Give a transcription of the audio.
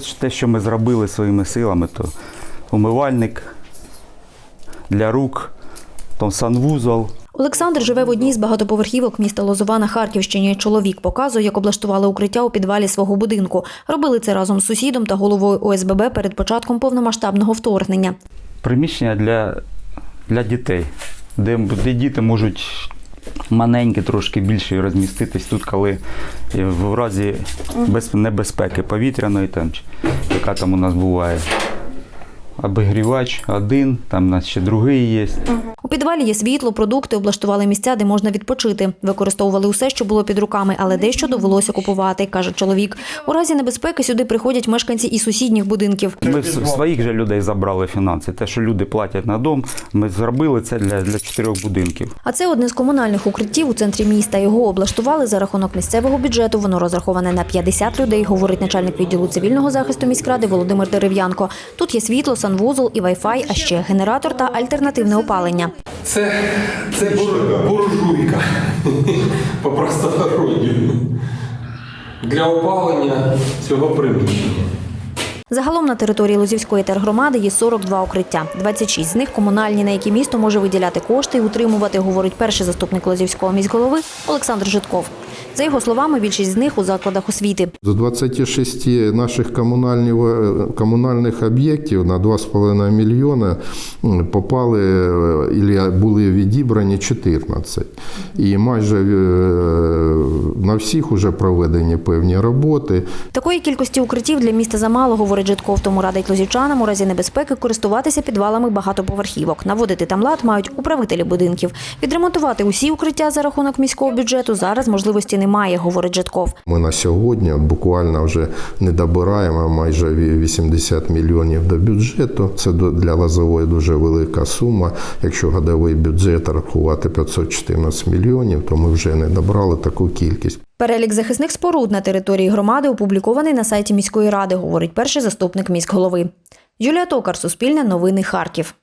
Це те, що ми зробили своїми силами, то умивальник для рук, то санвузол. Олександр живе в одній з багатоповерхівок міста Лозова на Харківщині. Чоловік показує, як облаштували укриття у підвалі свого будинку. Робили це разом з сусідом та головою ОСББ перед початком повномасштабного вторгнення. Приміщення для, для дітей, де, де діти можуть маленькі, трошки більше розміститись тут, коли е, в разі без, небезпеки повітряної, там, яка там у нас буває. Обігрівач один, там у нас ще другий є. Підвалі є світло, продукти, облаштували місця, де можна відпочити. Використовували усе, що було під руками, але дещо довелося купувати, каже чоловік. У разі небезпеки сюди приходять мешканці і сусідніх будинків. Ми своїх же людей забрали фінанси. Те, що люди платять на дом, ми зробили це для, для чотирьох будинків. А це одне з комунальних укриттів у центрі міста. Його облаштували за рахунок місцевого бюджету. Воно розраховане на 50 людей, говорить начальник відділу цивільного захисту міськради Володимир Дерев'янко. Тут є світло, санвузол і вайфай, а ще генератор та альтернативне опалення. Це, це бур- буржуйка по простонародню для опалення цього приміщення. Загалом на території Лозівської тергромади є 42 укриття. 26 з них комунальні, на які місто може виділяти кошти і утримувати, говорить перший заступник Лозівського міськголови Олександр Житков. За його словами, більшість з них у закладах освіти. З 26 наших комунальних, об'єктів на 2,5 мільйони попали е, або були відібрані 14. І майже е, на всіх вже проведені певні роботи. Такої кількості укриттів для міста замало, говорить Житков, тому радить лозівчанам у разі небезпеки користуватися підвалами багатоповерхівок. Наводити там лад мають управителі будинків. Відремонтувати усі укриття за рахунок міського бюджету зараз можливості немає, говорить Житков. Ми на сьогодні буквально вже не добираємо майже ві- 80 мільйонів до бюджету. Це для Лозової дуже велика сума. Якщо годовий бюджет рахувати 514 мільйонів, то ми вже не добрали таку кількість. Перелік захисних споруд на території громади опублікований на сайті міської ради, говорить перший заступник міськголови. Юлія Токар, Суспільне новини Харків.